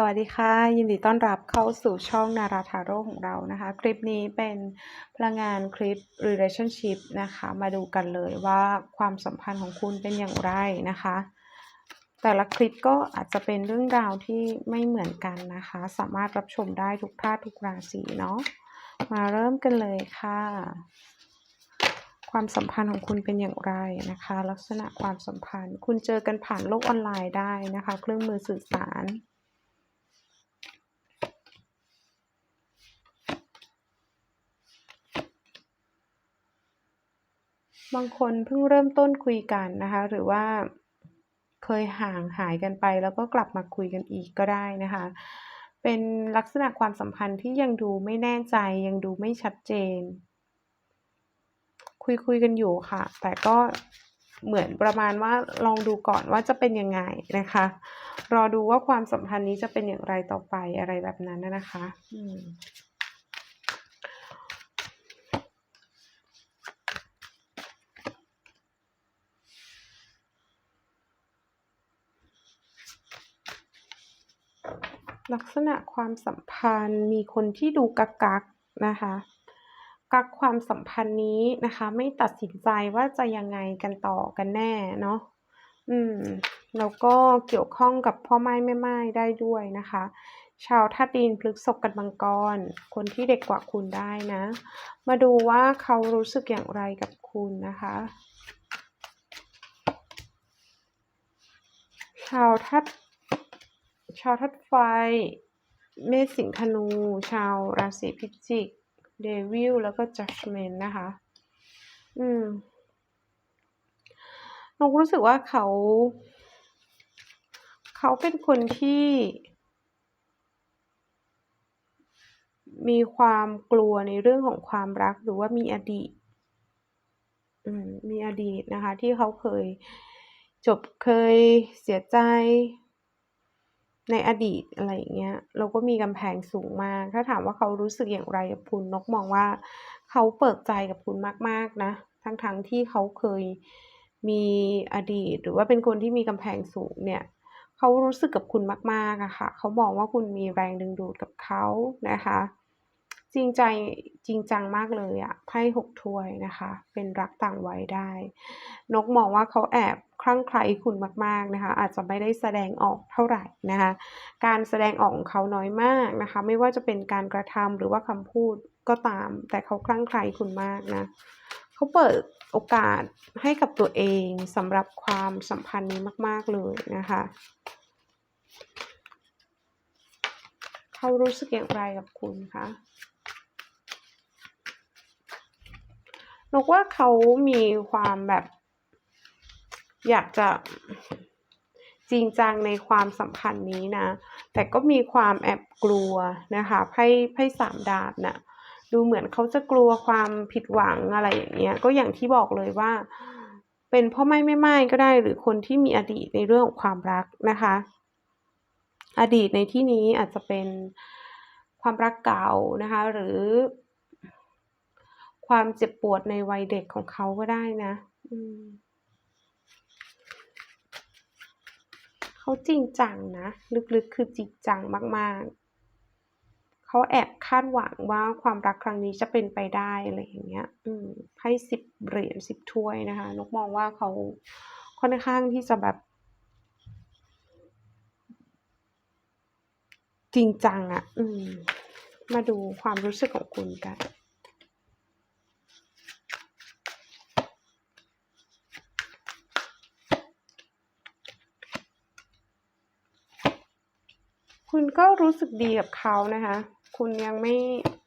สวัสดีค่ะ ยินดีต้อนรับเข้าสู่ช่องนาราทาโร่ของเรานะคะ คลิปนี้เป็นพลังงานคลิป relationship นะคะ มาดูกันเลยว่าความสัมพันธ์ของคุณเป็นอย่างไรนะคะ แต่ละคลิปก็อาจจะเป็นเรื่องราวที่ไม่เหมือนกันนะคะ สามารถรับชมได้ทุกท่าทุกราศีเนาะมาเริ่มกันเลยค่ะ ความสัมพันธ์ของคุณเป็นอย่างไรนะคะ ลักษณะความสัมพันธ์ คุณเจอกันผ่านโลกออนไลน์ได้นะคะ เครื่องมือสื่อสารางคนเพิ่งเริ่มต้นคุยกันนะคะ หรือว่าเคยห่างหายกันไป แล้วก็กลับมาคุยกันอีกก็ได้นะคะ เป็นลักษณะความสัมพันธ์ที่ยังดูไม่แน่ใจ ยังดูไม่ชัดเจน คุยคุยกันอยู่ค่ะ แต่ก็เหมือนประมาณว่าลองดูก่อนว่าจะเป็นยังไงนะคะ รอดูว่าความสัมพันธ์นี้จะเป็นอย่างไรต่อไปอะไรแบบนั้นนะนะคะ อืม ลักษณะความสัมพันธ์มีคนที่ดูกักกักนะคะกักความสัมพันธ์นี้นะคะ ไม่ตัดสินใจว่าจะยังไงกันต่อกันแน่เนาะอืมแล้วก็เกี่ยวข้องกับพ่อไม้แม่ไม้ได้ด้วยนะคะ ชาวธาตุดินพฤษภกันมังกร คนที่เด็กกว่าคุณได้นะ มาดูว่าเขารู้สึกอย่างไรกับคุณนะคะ ชาวธาตุ ชาวธาตุไฟ เมษสิงห์ธนู ชาวราศีพิจิก เดวิล แล้วก็ Judgment นะคะ อืมนกรู้สึกว่าเขา เขาเป็นคนที่ มีความกลัวในเรื่องของความรักหรือว่ามีอดีตอืมมีอดีตนะคะ ที่เขาเคยจบเคยเสียใจ ในอดีตอะไรอย่างเงี้ยเราก็มีกำแพงสูงมาก ถ้าถามว่าเขารู้สึกอย่างไรกับคุณนกมองว่า เขาเปิดใจกับคุณมากๆนะ ทั้งๆทที่เขาเคยมีอดีต หรือว่าเป็นคนที่มีกำแพงสูงเนี่ยเขารู้สึกกับคุณมากๆอะค่ะ เขามองว่าคุณมีแรงดึงดูดกับเขานะคะ จริงใจจริงจังมากเลยอะไพ่หกถ้วยนะคะ เป็นรักต่างวัยได้ นกมองว่าเขาแอบคลั่งไคล้คุณมากๆนะคะ อาจจะไม่ได้แสดงออกเท่าไหร่นะคะ การแสดงออกของเขาน้อยมากนะคะ ไม่ว่าจะเป็นการกระทำหรือว่าคำพูดก็ตาม แต่เขาคลั่งไคล้คุณมากนะเขาเปิดโอกาสให้กับตัวเองสำหรับความสัมพันธ์นี้มาก ๆเลยนะคะเขารู้สึกอย่างไรกับคุณคะ นกว่าเขามีความแบบอยากจะจริงจังในความสัมพันธ์นี้นะ แต่ก็มีความแอบกลัวนะคะไพ่ไพ่สามดาบนะ่ะดูเหมือนเขาจะกลัวความผิดหวังอะไรอย่างเงี้ย ก็อย่างที่บอกเลยว่า เป็นพ่อไม่ไม่ไม่ก็ได้หรือคนที่มีอดีตในเรื่องของความรักนะคะ อดีตในที่นี้อาจจะเป็นความรักเก่านะคะ หรือ ความเจ็บปวดในวัยเด็กของเขาก็ได้นะเขาจริงจังนะ ลึกๆ คือจริงจังมากๆ เขาแอบคาดหวังว่าความรักครั้งนี้จะเป็นไปได้อะไรอย่างเงี้ย อืมให้สิบเหรียญสิบถ้วยนะคะนกมองว่าเขาค่อนข้างที่จะแบบจริงจังอะ่ะ อืม มาดูความรู้สึกของคุณกัน คุณก็รู้สึกดีกับเขานะคะ คุณยังไม่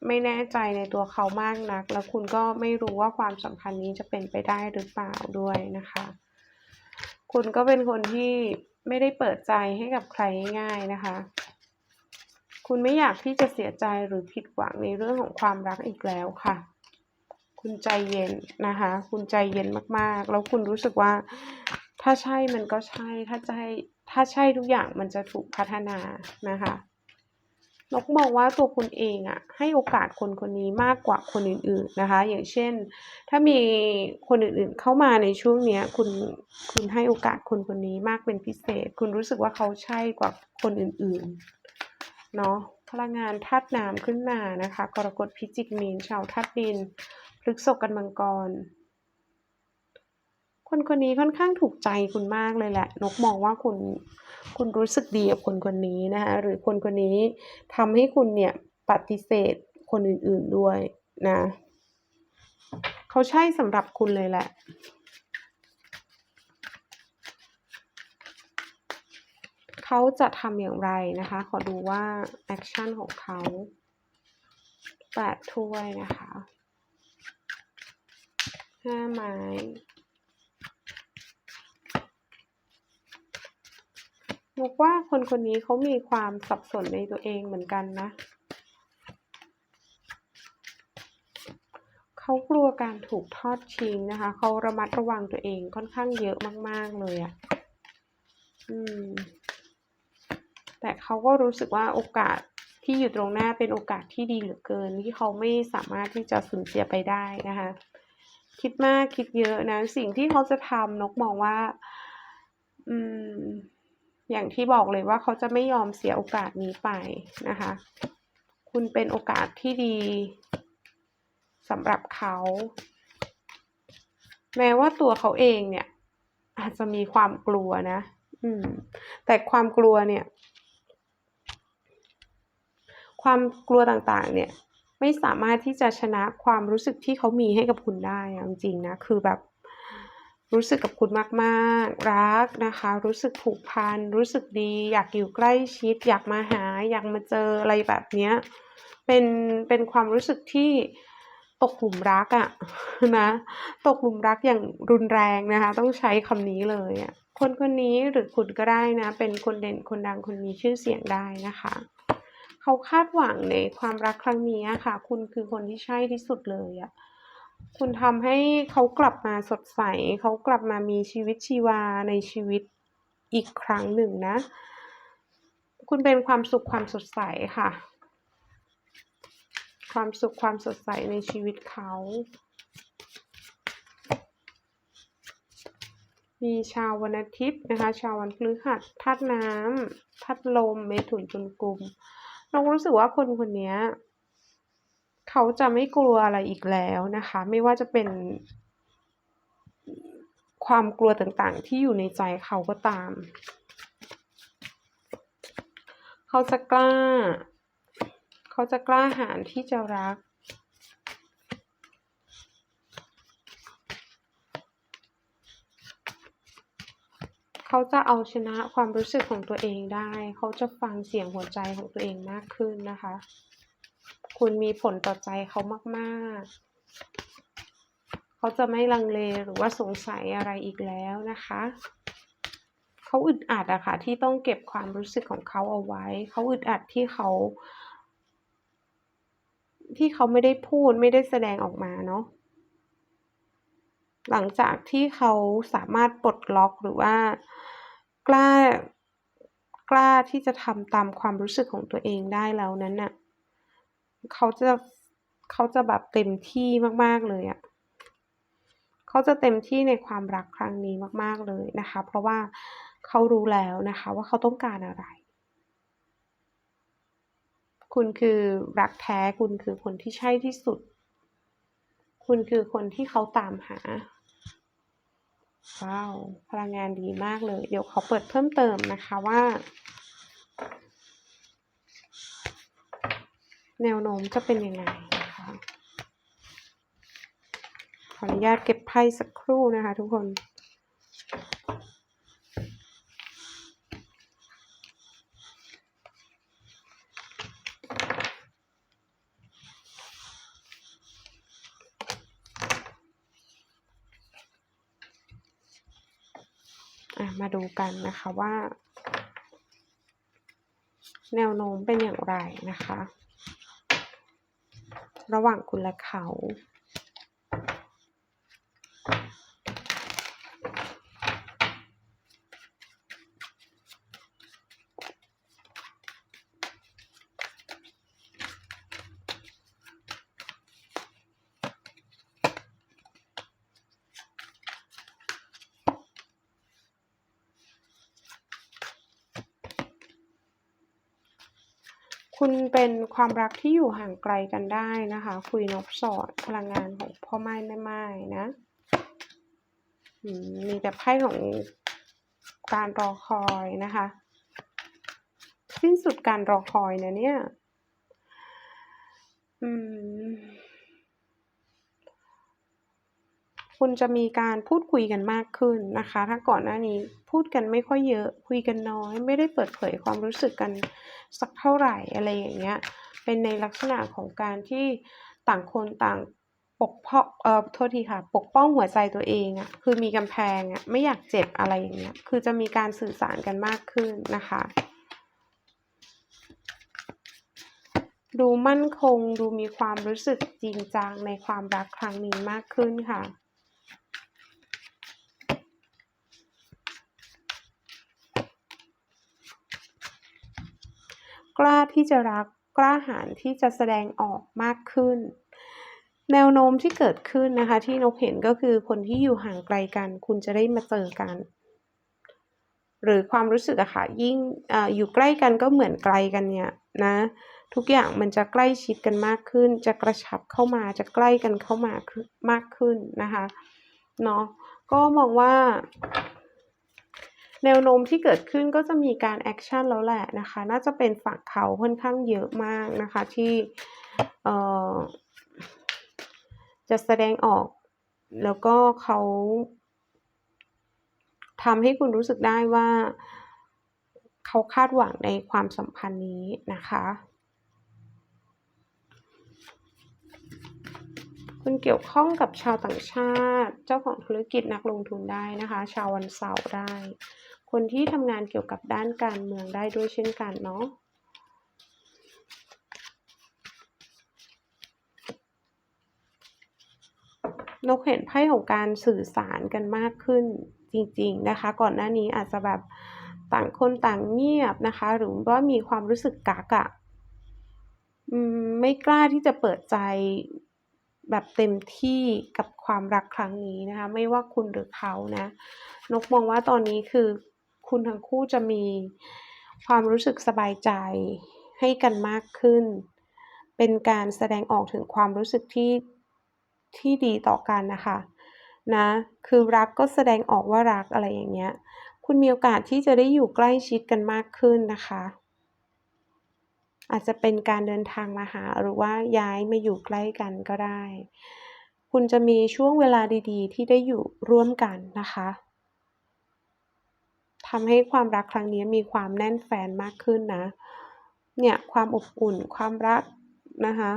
ไม่แน่ใจในตัวเขามากนัก แล้วคุณก็ไม่รู้ว่าความสัมพันธ์นี้จะเป็นไปได้หรือเปล่าด้วยนะคะ คุณก็เป็นคนที่ไม่ได้เปิดใจให้กับใครง่ายๆนะคะ คุณไม่อยากที่จะเสียใจหรือผิดหวังในเรื่องของความรักอีกแล้วค่ะ คุณใจเย็นนะคะ คุณใจเย็นมากๆ แล้วคุณรู้สึกว่าถ้าใช่มันก็ใช่ ถ้าใช่ ถ้าใช่ทุกอย่างมันจะถูกพัฒนานะคะนกมองว่าตัวคุณเองอะให้โอกาสคนคนนี้มากกว่าคนอื่น ๆนะคะ อย่างเช่น ถ้ามีคนอื่นๆเข้ามาในช่วงเนี้ยคุณคุณให้โอกาสคนคนนี้มากเป็นพิเศษ คุณรู้สึกว่าเขาใช่กว่าคนอื่นๆเนาะพลังงานธาตุน้ำขึ้นมานะคะกรกฎพิจิกมีนชาวธาตุดินพฤกษกกันมังกร คนคนนี้ค่อนข้างถูกใจคุณมากเลยแหละ นกมองว่าคุณคุณรู้สึกดีกับคนคนนี้นะคะหรือคนคนนี้ทำให้คุณเนี่ยปฏิเสธคนอื่นๆด้วยนะเขาใช่สำหรับคุณเลยแหละเขาจะทำอย่างไรนะคะ ขอดูว่าแอคชั่นของเขาแปดถ้วยนะคะห้าไม้ บอกว่าคนคนนี้เขามีความสับสนในตัวเองเหมือนกันนะ เขากลัวการถูกทอดทิ้งนะคะ เขาระมัดระวังตัวเองค่อนข้างเยอะมาก ๆ เลยอะ่ะ อืม แต่เขาก็รู้สึกว่าโอกาสที่อยู่ตรงหน้าเป็นโอกาสที่ดีเหลือเกิน ที่เขาไม่สามารถที่จะสูญเสียไปได้นะคะ คิดมากคิดเยอะนะ สิ่งที่เขาจะทำนกมองว่า อืม อย่างที่บอกเลยว่าเขาจะไม่ยอมเสียโอกาสนี้ไปนะคะ คุณเป็นโอกาสที่ดีสำหรับเขา แม้ว่าตัวเขาเองเนี่ย อาจจะมีความกลัวนะ อืม แต่ความกลัวเนี่ย ความกลัวต่างๆ เนี่ย ไม่สามารถที่จะชนะความรู้สึกที่เขามีให้กับคุณได้จริงๆนะ คือแบบ รู้สึกกับคุณมากๆ รักนะคะ รู้สึกผูกพัน รู้สึกดี อยากอยู่ใกล้ชิด อยากมาหา อยากมาเจออะไรแบบเนี้ย เป็น เป็นความรู้สึกที่ตกหลุมรักอะนะ ตกหลุมรักอย่างรุนแรงนะคะ ต้องใช้คำนี้เลยอะคนคนนี้หรือคุณก็ได้นะ เป็นคนเด่นคนดังคนมีชื่อเสียงได้นะคะ เขาคาดหวังในความรักครั้งนี้ค่ะ คุณคือคนที่ใช่ที่สุดเลยอะ คุณทำให้เขากลับมาสดใส เขากลับมามีชีวิตชีวาในชีวิตอีกครั้งหนึ่งนะ คุณเป็นความสุขความสดใสค่ะ ความสุขความสดใสในชีวิตเขา มีชาววันอาทิตย์นะคะ ชาววันพฤหัสธาตุน้ำธาตุลมเมถุนตุลกลุ่มเรารู้สึกว่าคนคนนี้ เขาจะไม่กลัวอะไรอีกแล้วนะคะ ไม่ว่าจะเป็น ความกลัวต่างๆ ที่อยู่ในใจเขาก็ตาม เขาจะกล้า เขาจะกล้าหาญที่จะรักเขาจะเอาชนะความรู้สึกของตัวเองได้ เขาจะฟังเสียงหัวใจของตัวเองมากขึ้นนะคะ คุณมีผลต่อใจเขามากๆ เขาจะไม่ลังเลหรือว่าสงสัยอะไรอีกแล้วนะคะ เขาอึดอัดอะค่ะที่ต้องเก็บความรู้สึกของเขาเอาไว้ เขาอึดอัดที่เขา ที่เขาไม่ได้พูดไม่ได้แสดงออกมาเนาะหลังจากที่เขาสามารถปลดล็อกหรือว่า กล้ากล้าที่จะทำตามความรู้สึกของตัวเองได้แล้วนั้นน่ะ เขาจะเขาจะแบบเต็มที่มาก ๆ เลยอะเขาจะเต็มที่ในความรักครั้งนี้มาก ๆ เลยนะคะ เพราะว่าเขารู้แล้วนะคะ ว่าเขาต้องการอะไร คุณคือรักแท้คุณคือคนที่ใช่ที่สุด คุณคือคนที่เขาตามหาว้าว พลังงานดีมากเลย เดี๋ยวขอเปิดเพิ่มเติมนะคะว่า แนวโน้มจะเป็นยังไงนะคะขออนุญาตเก็บไพ่สักครู่นะคะทุกคนมาดูกันนะคะว่า แนวโน้มเป็นอย่างไรนะคะ ระหว่างคุณและเขา คุณเป็นความรักที่อยู่ห่างไกลกันได้นะคะ คุยนกสอดพลังงานของพ่อไม้แม่ไม้นะมมีแต่ไพ่ของการรอคอยนะคะ สิ้นสุดการรอคอยนะเนี่ย อืม คุณจะมีการพูดคุยกันมากขึ้นนะคะ ถ้าก่อนหน้านี้พูดกันไม่ค่อยเยอะ คุยกันน้อย ไม่ได้เปิดเผยความรู้สึกกันสักเท่าไหร่อะไรอย่างเงี้ย เป็นในลักษณะของการที่ต่างคนต่างปกป้องเอ่อโทษทีค่ะ ปกป้องหัวใจตัวเองอะ่ะ คือมีกำแพงอะ่ะ ไม่อยากเจ็บอะไรอย่างเงี้ย คือจะมีการสื่อสารกันมากขึ้นนะคะ ดูมั่นคง ดูมีความรู้สึกจริงจังในความรักครั้งนี้มากขึ้นค่ะ กล้าที่จะรักกล้าหาญที่จะแสดงออกมากขึ้น แนวโน้มที่เกิดขึ้นนะคะ ที่นกเห็นก็คือคนที่อยู่ห่างไกลกัน คุณจะได้มาเจอกัน หรือความรู้สึกอะค่ะยิ่งออยู่ใกล้กันก็เหมือนไกลกันเนี่ยนะทุกอย่างมันจะใกล้ชิดกันมากขึ้น จะกระชับเข้ามาจะใกล้กันเข้ามามากขึ้นนะคะเนาะก็มองว่า แนวโน้มที่เกิดขึ้นก็จะมีการแอคชั่นแล้วแหละนะคะ น่าจะเป็นฝั่งเขาค่อนข้างเยอะมากนะคะที่จะแสดงออก แล้วก็เขาทำให้คุณรู้สึกได้ว่าเขาคาดหวังในความสัมพันธ์นี้นะคะคุณเกี่ยวข้องกับชาวต่างชาติ เจ้าของธุรกิจนักลงทุนได้นะคะ ชาววันเสาร์ได้ คนที่ทำงานเกี่ยวกับด้านการเมืองได้ด้วยเช่นกันเนาะนกเห็นไพ่ของการสื่อสารกันมากขึ้นจริง ๆ นะคะ ก่อนหน้านี้อาจจะแบบต่างคนต่างเงียบนะคะ หรือว่ามีความรู้สึกกักอะไม่กล้าที่จะเปิดใจแบบเต็มที่กับความรักครั้งนี้นะคะ ไม่ว่าคุณหรือเขานะ นกมองว่าตอนนี้คือ คุณทั้งคู่จะมีความรู้สึกสบายใจให้กันมากขึ้น เป็นการแสดงออกถึงความรู้สึกที่ที่ดีต่อกันนะคะนะคือรักก็แสดงออกว่ารักอะไรอย่างเงี้ย คุณมีโอกาสที่จะได้อยู่ใกล้ชิดกันมากขึ้นนะคะ อาจจะเป็นการเดินทางมาหาหรือว่าย้ายมาอยู่ใกล้กันก็ได้ คุณจะมีช่วงเวลาดีๆ ที่ได้อยู่ร่วมกันนะคะ ทำให้ความรักครั้งนี้มีความแน่นแฟนมากขึ้นนะ เนี่ยความอบอุ่นความรักนะคะ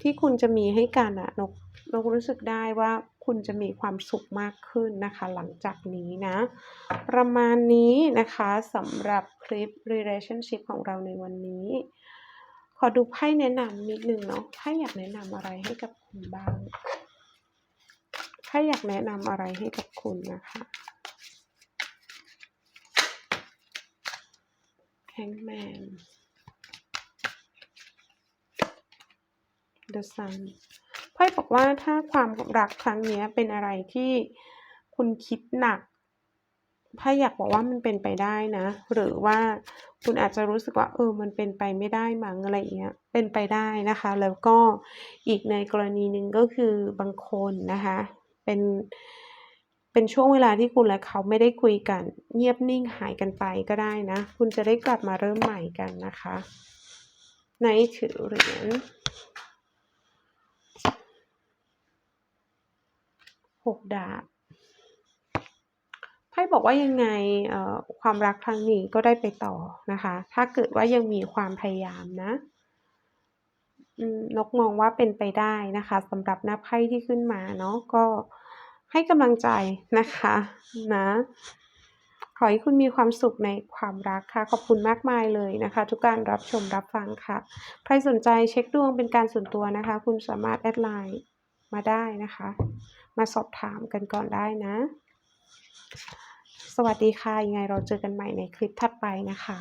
ที่คุณจะมีให้กันอะนกนกรู้สึกได้ว่าคุณจะมีความสุขมากขึ้นนะคะ หลังจากนี้นะ ประมาณนี้นะคะสำหรับคลิป relationship ของเราในวันนี้ ขอดูไพ่แนะนำนิดนึงเนาะไพ่อยากแนะนำอะไรให้กับคุณบ้างไพ่อยากแนะนำอะไรให้กับคุณนะคะ Hangman The Sun พ่บอกว่าถ้าความรักครั้งนี้เป็นอะไรที่คุณคิดหนักพ่อยากบอกว่ามันเป็นไปได้นะ หรือว่าคุณอาจจะรู้สึกว่าเออมันเป็นไปไม่ได้มั้งอะไรเงี้ยเป็นไปได้นะคะ แล้วก็อีกในกรณีหนึ่งก็คือบางคนนะคะ เป็น เป็นช่วงเวลาที่คุณและเขาไม่ได้คุยกัน เงียบนิ่งหายกันไปก็ได้นะ คุณจะได้กลับมาเริ่มใหม่กันนะคะในถือเหรียญหกดาบไพ่บอกว่ายังไงความรักครั้งนี้ก็ได้ไปต่อนะคะ ถ้าเกิดว่ายังมีความพยายามนะนกมองว่าเป็นไปได้นะคะสำหรับหน้าไพ่ที่ขึ้นมาเนาะก็ ให้กำลังใจนะคะนะขอให้คุณมีความสุขในความรักค่ะ ขอบคุณมากมายเลยนะคะ ทุกการรับชมรับฟังค่ะ ใครสนใจเช็คดวงเป็นการส่วนตัวนะคะ คุณสามารถแอดไลน์มาได้นะคะ มาสอบถามกันก่อนได้นะ สวัสดีค่ะ ยังไงเราเจอกันใหม่ในคลิปถัดไปนะคะ